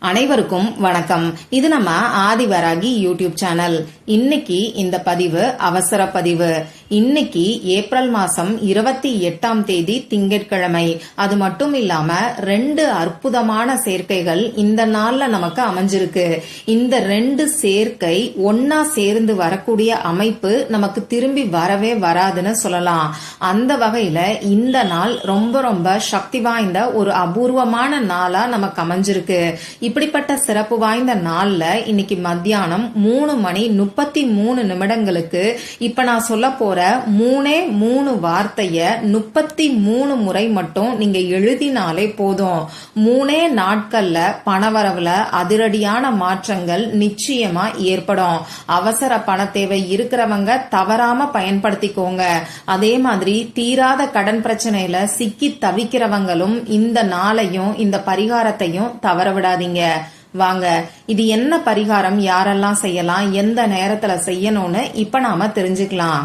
அனைவருக்கும் வணக்கம். இது நம்ம ஆதிவராகி யூடியூப் சேனல். இன்னைக்கு இந்த பதிவு அவசர பதிவு. இன்னைக்கு ஏப்ரல் மாசம் இருபத்தி எட்டாம் தேதி திங்கட்கிழமை. அது மட்டும் இல்லாம ரெண்டு அற்புதமான சேர்க்கைகள் இந்த நாள்ல நமக்கு அமைஞ்சிருக்கு. இந்த ரெண்டு சேர்க்கை ஒன்னா சேர்ந்து வரக்கூடிய அமைப்பு நமக்கு திரும்பி வரவே வராதுன்னு சொல்லலாம். அந்த வகையில இந்த நாள் ரொம்ப ரொம்ப சக்தி வாய்ந்த ஒரு அபூர்வமான நாளா நமக்கு அமைஞ்சிருக்கு. இப்படிப்பட்ட சிறப்பு வாய்ந்த நாள்ல இன்னைக்கு மத்தியானம் மூணு மணி முப்பத்தி மூணு நிமிடங்களுக்கு இப்ப நான் சொல்ல போற மூணே மூணு வார்த்தைய முப்பத்தி மூணு முறை மட்டும் நீங்க எழுதினாலே போதும். மூணே நாட்கள்ல பணவரவுல அதிரடியான மாற்றங்கள் நிச்சயமா ஏற்படும். அவசர பண தேவை இருக்கிறவங்க தவறாம பயன்படுத்திக்கோங்க. அதே மாதிரி தீராத கடன் பிரச்சனையில சிக்கி தவிக்கிறவங்களும் இந்த நாளையும் இந்த பரிகாரத்தையும் தவற விடாதீங்க. வாங்க இது என்ன பரிகாரம்? யாரெல்லாம் செய்யலாம்? எந்த நேரத்துல செய்யணும்னு இப்ப நாம தெரிஞ்சுக்கலாம்.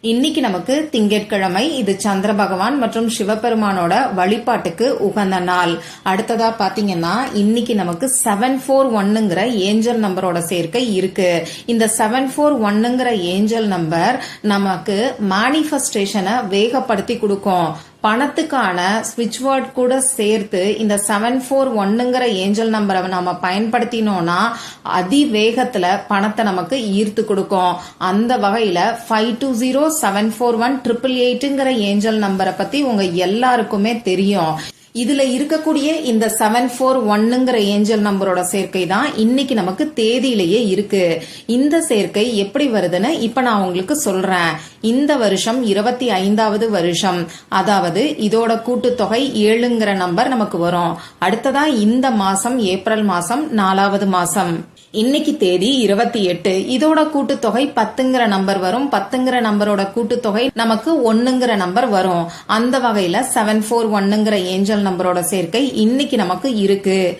இன்னைக்கு நமக்கு திங்கட்கிழமை. இது சந்திர பகவான் மற்றும் சிவபெருமானோட வழிபாட்டுக்கு உகந்த நாள். அடுத்ததா பாத்தீங்கன்னா இன்னைக்கு நமக்கு செவன் ஃபோர் ஒன்னுங்கிற ஏஞ்சல் நம்பரோட சேர்க்கை இருக்கு. இந்த செவன் ஃபோர் ஒன்னுங்கிற ஏஞ்சல் நம்பர் நமக்கு மேனிஃபெஸ்டேஷனை வேகப்படுத்தி கொடுக்கும். பணத்துக்கான ஸ்விட்ச் வேர்ட் கூட சேர்த்து இந்த செவன் ஃபோர் ஒன்னுங்கிற ஏஞ்சல் நம்பரை நம்ம பயன்படுத்தினோம்னா அதிவேகத்துல பணத்தை நமக்கு ஈர்த்து கொடுக்கும். அந்த வகையில five two zero seven four one triple எயிட்டுங்கிற angel நம்பரை பத்தி உங்க எல்லாருக்குமே தெரியும். இதுல இருக்கக்கூடிய இந்த செவன் ஃபோர் ஒன்னுங்கிற ஏஞ்சல் நம்பரோட சேர்க்கை தான் இன்னைக்கு நமக்கு தேதியிலேயே இருக்கு. இந்த சேர்க்கை எப்படி வருதுன்னு இப்ப நான் உங்களுக்கு சொல்றேன். இந்த வருஷம் இருபத்தி ஐந்தாவது வருஷம். அதாவது இதோட கூட்டுத்தொகை ஏழுங்கிற நம்பர் நமக்கு வரும். அடுத்ததா இந்த மாசம் ஏப்ரல் மாசம் நாலாவது மாசம். இன்னைக்கு தேதி இருபத்தி எட்டு. இதோட கூட்டுத்தொகை பத்துங்கிற நம்பர் வரும். பத்துங்கிற நம்பரோட கூட்டுத்தொகை நமக்கு ஒன்னுங்கிற நம்பர் வரும். அந்த வகையில செவன் ஃபோர் ஒன்னுங்கிற ஏஞ்சல் நம்பரோட சேர்க்கை இன்னைக்கு நமக்கு இருக்கு.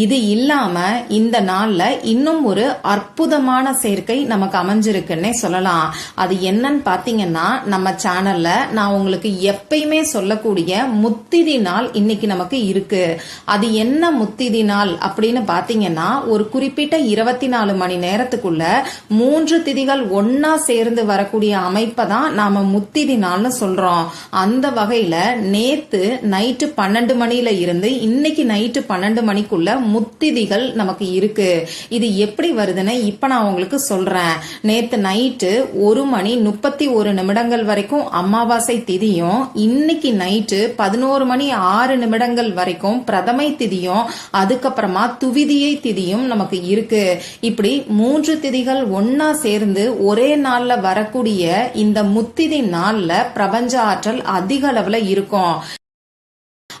இது இல்லாம இந்த நாள்ல இன்னும் ஒரு அற்புதமான சேர்க்கை நமக்கு அமைஞ்சிருக்குன்னே சொல்லலாம். அது என்னன்னு பாத்தீங்கன்னா நம்ம சேனல்ல நான் உங்களுக்கு எப்பயுமே சொல்லக்கூடிய முத்திதி நாள் இன்னைக்கு நமக்கு இருக்கு. அது என்ன முத்திதி நாள் அப்படின்னு பாத்தீங்கன்னா ஒரு குறிப்பிட்ட இருபத்தி நாலு மணி நேரத்துக்குள்ள மூன்று திதிகள் ஒன்னா சேர்ந்து வரக்கூடிய அமைப்பை தான் நாம முத்திதி நாள்னு சொல்றோம். அந்த வகையில நேத்து நைட்டு பன்னெண்டு மணில இருந்து இன்னைக்கு நைட்டு பன்னெண்டு மணிக்குள்ள முத்திதிகள் நமக்கு இருக்கு. இது எப்படி வருதுன்னு இப்ப நான் உங்களுக்கு சொல்றேன். நேத்து நைட்டு ஒரு மணி முப்பத்தி ஒரு நிமிடங்கள் வரைக்கும் அமாவாசை திதியும் இன்னைக்கு நைட்டு பதினோரு மணி ஆறு நிமிடங்கள் வரைக்கும் பிரதமை திதியும் அதுக்கப்புறமா துவிதியை திதியும் நமக்கு இருக்கு. இப்படி மூன்று திதிகள் ஒன்னா சேர்ந்து ஒரே நாள்ல வரக்கூடிய இந்த முத்திதி நாள்ல பிரபஞ்ச ஆற்றல் அதிக அளவுல இருக்கும்.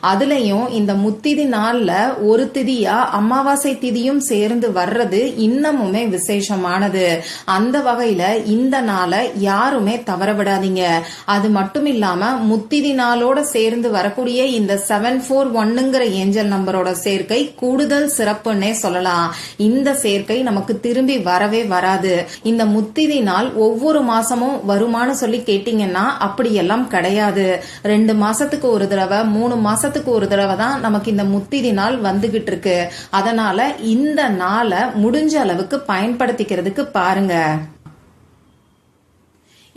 அதுலயும் இந்த முத்திதி நாள்ல ஒரு திதியா அமாவாசை திதியும் சேர்ந்து வர்றது இன்னமுமே விசேஷமானது. அந்த வகையில இந்த நாளை யாருமே தவற விடாதீங்க அது மட்டும் இல்லாம முத்திதி நாளோட சேர்ந்து வரக்கூடிய இந்த செவன் ஃபோர் ஒன்னுங்கிற ஏஞ்சல் நம்பரோட சேர்க்கை கூடுதல் சிறப்புன்னே சொல்லலாம். இந்த சேர்க்கை நமக்கு திரும்பி வரவே வராது. இந்த முத்திதி நாள் ஒவ்வொரு மாசமும் வருமானு சொல்லி கேட்டீங்கன்னா அப்படியெல்லாம் கிடையாது. ரெண்டு மாசத்துக்கு ஒரு தடவை மூணு மாசத்துக்கு ஒரு தடவை தான் நமக்கு இந்த முத்திதி நாள் வந்துகிட்டு இருக்கு. அதனால இந்த நாளை முடிஞ்ச அளவுக்கு பயன்படுத்திக்கிறதுக்கு பாருங்க.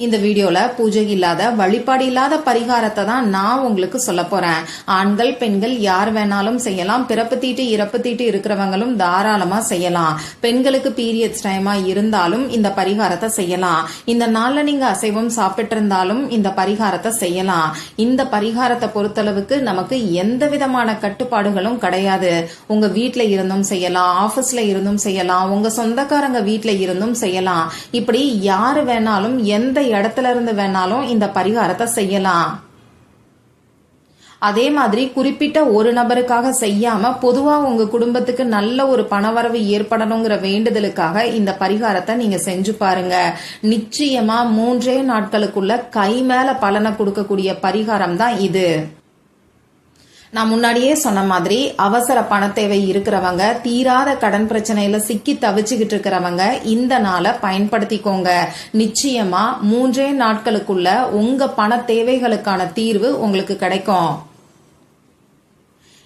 இந்த வீடியோல பூஜை இல்லாத வழிபாடு இல்லாத பரிகாரத்தை தான் நான் உங்களுக்கு சொல்ல போறேன். ஆண்கள் பெண்கள் யார் வேணாலும் செய்யலாம். பிறப்பு தீட்டு இறப்பு தீட்டு இருக்கிறவங்களும் தாராளமா செய்யலாம். பெண்களுக்கு பீரியட்ஸ் டைமா இருந்தாலும் இந்த பரிகாரத்தை செய்யலாம். இந்த நாள்ல நீங்க அசைவம் சாப்பிட்டு இருந்தாலும் இந்த பரிகாரத்தை செய்யலாம். இந்த பரிகாரத்தை பொறுத்தளவுக்கு நமக்கு எந்த விதமான கட்டுப்பாடுகளும் கிடையாது. உங்க வீட்டுல இருந்தும் செய்யலாம் ஆபீஸ்ல இருந்தும் செய்யலாம் உங்க சொந்தக்காரங்க வீட்டுல இருந்தும் செய்யலாம். இப்படி யாரு வேணாலும் எந்த இடத்துல இருந்து வேணாலும் இந்த பரிகாரத்தை செய்யலாம். அதே மாதிரி குறிப்பிட்ட ஒரு நபருக்காக செய்யாம பொதுவா உங்க குடும்பத்துக்கு நல்ல ஒரு பணவரவு ஏற்படணுங்கிற வேண்டுதலுக்காக இந்த பரிகாரத்தை நீங்க செஞ்சு பாருங்க. நிச்சயமா மூன்றே நாட்களுக்குள்ள கை மேல பலனை கொடுக்கக்கூடிய பரிகாரம் தான் இது. நான் முன்னாடியே சொன்ன மாதிரி அவசர பண தேவை இருக்கிறவங்க தீராத கடன் பிரச்சனையில சிக்கி தவிச்சுக்கிட்டு இருக்கிறவங்க இந்த நாளை பயன்படுத்திக்கோங்க. நிச்சயமா மூன்றே நாட்களுக்குள்ள உங்க பண தேவைகளுக்கான தீர்வு உங்களுக்கு கிடைக்கும்.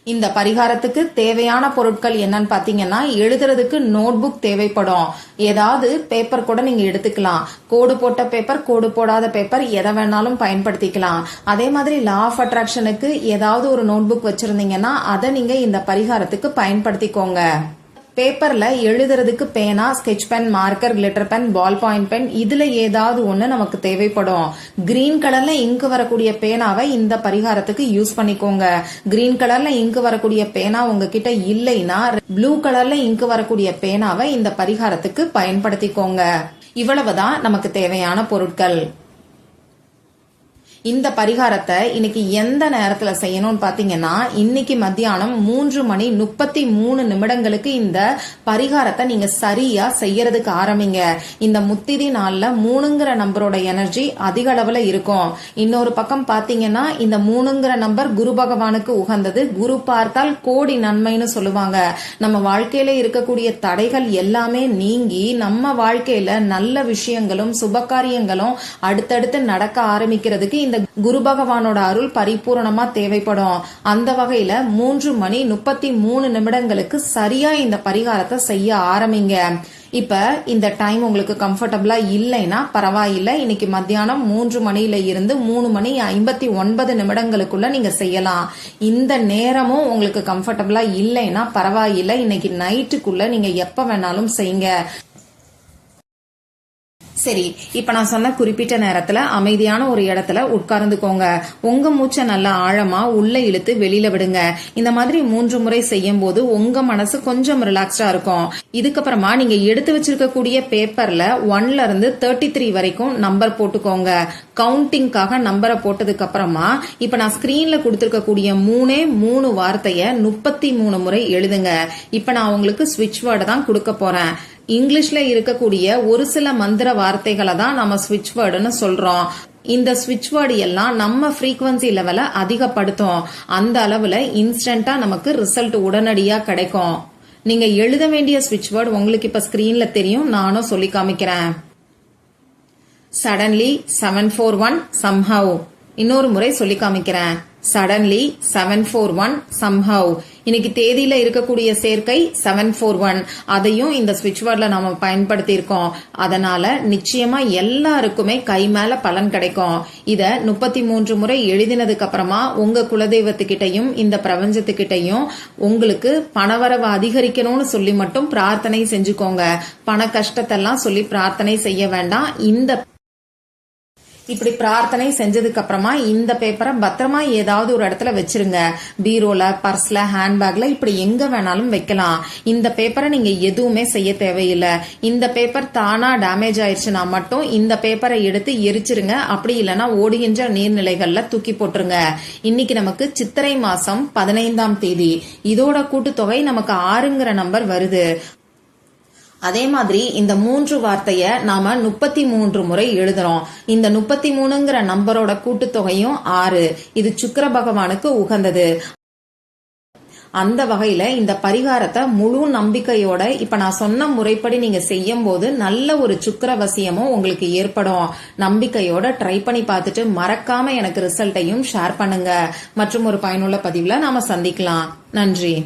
இந்த பரிகாரத்துக்கு தேவையான பொருட்கள் என்னன்னு பாத்தீங்கன்னா எழுதுறதுக்கு நோட்புக் தேவைப்படும். ஏதாவது பேப்பர் கூட நீங்க எடுத்துக்கலாம். கோடு போட்ட பேப்பர் கோடு போடாத பேப்பர் எதை வேணாலும் பயன்படுத்திக்கலாம். அதே மாதிரி லா ஆஃப் அட்ராக்ஷனுக்கு ஏதாவது ஒரு நோட் புக் வச்சிருந்தீங்கன்னா அதை நீங்க இந்த பரிகாரத்துக்கு பயன்படுத்திக்கோங்க. பேப்பரில் எழுதுறதுக்கு பேனா sketch pen marker glitter pen ball point pen இதுல ஏதாவது ஒன்று நமக்கு தேவைப்படும். கிரீன் கலர்ல இங்கு வரக்கூடிய பேனாவை இந்த பரிகாரத்துக்கு யூஸ் பண்ணிக்கோங்க. கிரீன் கலர்ல இங்கு வரக்கூடிய பேனா உங்ககிட்ட இல்லைன்னா ப்ளூ கலர்ல இங்கு வரக்கூடிய பேனாவை இந்த பரிகாரத்துக்கு பயன்படுத்திக்கோங்க. இவ்வளவுதான் நமக்கு தேவையான பொருட்கள். இந்த பரிகாரத்தை இன்னைக்கு எந்த நேரத்துல செய்யணும்னு பாத்தீங்கன்னா இன்னைக்கு மத்தியானம் மூன்று மணி முப்பத்தி மூணு நிமிடங்களுக்கு இந்த பரிகாரத்தை நீங்க சரியா செய்யறதுக்கு ஆரம்பிங்க. இந்த முத்திதி நாள்ல மூணுங்கிற நம்பரோட எனர்ஜி அதிக அளவுல இருக்கும். இன்னொரு பக்கம் பாத்தீங்கன்னா இந்த மூணுங்கிற நம்பர் குரு பகவானுக்கு உகந்தது. குரு பார்த்தால் கோடி நன்மைன்னு சொல்லுவாங்க. நம்ம வாழ்க்கையில இருக்கக்கூடிய தடைகள் எல்லாமே நீங்கி நம்ம வாழ்க்கையில நல்ல விஷயங்களும் சுபகாரியங்களும் அடுத்தடுத்து நடக்க ஆரம்பிக்கிறதுக்கு இந்த குரு பகவானோட அருள் பரிபூரணமா தேவைப்படும். அந்த வகையில மூன்று மணி முப்பத்தி மூணு நிமிடங்களுக்கு சரியா இந்த பரிகாரத்தை செய்ய ஆரம்பிங்க. இப்ப இந்த டைம் உங்களுக்கு கம்ஃபர்டபுளா இல்லைன்னா பரவாயில்லை. இன்னைக்கு மத்தியானம் மூன்று மணியில இருந்து மூணு மணி ஐம்பத்தி ஒன்பது நிமிடங்களுக்குள்ள நீங்க செய்யலாம். இந்த நேரமும் உங்களுக்கு கம்ஃபர்டபுளா இல்லைன்னா பரவாயில்லை. இன்னைக்கு நைட்டுக்குள்ள நீங்க எப்ப வேணாலும் செய்யுங்க. சரி இப்ப நான் சொன்ன குறிப்பிட்ட நேரத்துல அமைதியான ஒரு இடத்துல உட்கார்ந்துக்கோங்க. உங்க மூச்சை நல்லா ஆழமா உள்ள இழுத்து வெளியில விடுங்க. இந்த மாதிரி மூன்று முறை செய்யும் போது உங்க மனசு கொஞ்சம் ரிலாக்ஸ்டா இருக்கும். இதுக்கப்புறமா நீங்க எடுத்து வச்சிருக்கக்கூடிய பேப்பர்ல ஒன்ல இருந்து தேர்ட்டி த்ரீ வரைக்கும் நம்பர் போட்டுக்கோங்க. கவுண்டிங்காக நம்பரை போட்டதுக்கு அப்புறமா இப்ப நான் ஸ்கிரீன்ல கொடுத்திருக்கக்கூடிய மூணே மூணு வார்த்தைய முப்பத்தி மூணு முறை எழுதுங்க. இப்ப நான் உங்களுக்கு சுவிட்ச் வேர்டு தான் கொடுக்க போறேன். இங்கிலீஷ்ல இருக்கக்கூடிய ஒரு சில மந்திர வார்த்தைகளை தான் நம்ம ஸ்விட்ச் வேர்டுன்னு சொல்றோம். இந்த ஸ்விட்ச் வேர்டு எல்லாம் நம்ம ஃப்ரீக்வன்சி லெவலை அதிகப்படுத்தும். அந்த அளவுல இன்ஸ்டன்டா நமக்கு ரிசல்ட் உடனடியா கிடைக்கும். நீங்க எழுத வேண்டிய ஸ்விட்ச் வேர்டு உங்களுக்கு இப்ப ஸ்கிரீன்ல தெரியும். நானும் சொல்லி காமிக்கிறேன். Suddenly seven four one somehow இன்னொரு முறை சொல்லி காமிக்கிறேன். Suddenly seven four one somehow இன்னைக்கு தேதியில இருக்கக்கூடிய சேர்க்கை செவன் ஃபோர் ஒன் அதையும் இந்த ஸ்விட்ச் வேர்ட்ல நாம பயன்படுத்தி இருக்கோம் அதனால நிச்சயமா எல்லாருக்குமே கை மேல பலன் கிடைக்கும். இத முப்பத்தி மூன்று முறை எழுதினதுக்கு அப்புறமா உங்க குலதெய்வத்துக்கிட்டையும் இந்த பிரபஞ்சத்துக்கிட்டையும் உங்களுக்கு பணவரவு அதிகரிக்கணும்னு சொல்லி மட்டும் பிரார்த்தனை செஞ்சுக்கோங்க. பண கஷ்டத்தெல்லாம் சொல்லி பிரார்த்தனை செய்ய வேண்டாம். இந்த இப்படி பிரார்த்தனை செஞ்சதுக்கு அப்புறமா இந்த பேப்பரை பத்திரமா ஏதாவது ஒரு இடத்துல வச்சிருங்க. பீரோல பர்ஸ்ல ஹேண்ட்பேக்ல இப்படி எங்க வேணாலும் வைக்கலாம். இந்த பேப்பரை நீங்க எதுவுமே செய்ய தேவையில்லை. இந்த பேப்பர் தானா டேமேஜ் ஆயிடுச்சுன்னா மட்டும் இந்த பேப்பரை எடுத்து எரிச்சிருங்க. அப்படி இல்லைன்னா ஓடுகின்ற நீர்நிலைகள்ல தூக்கி போட்டுருங்க. இன்னைக்கு நமக்கு சித்திரை மாசம் பதினைந்தாம் தேதி. இதோட கூட்டுத்தொகை நமக்கு ஆறுங்கிற நம்பர் வருது. அதே மாதிரி இந்த மூன்று வார்த்தைய நாம முப்பத்தி மூன்று முறை எழுதுறோம். இந்த முப்பத்தி மூணுங்கிற நம்பரோட கூட்டுத்தொகையும் ஆறு. இது சுக்கர பகவானுக்கு உகந்தது. அந்த வகையில இந்த பரிகாரத்தை முழு நம்பிக்கையோட இப்ப நான் சொன்ன முறைப்படி நீங்க செய்யும் போது நல்ல ஒரு சுக்கரவசியமும் உங்களுக்கு ஏற்படும். நம்பிக்கையோட ட்ரை பண்ணி பார்த்துட்டு மறக்காம எனக்கு ரிசல்ட்டையும் ஷேர் பண்ணுங்க. மற்றும் ஒரு பயனுள்ள பதிவுல நாம சந்திக்கலாம். நன்றி.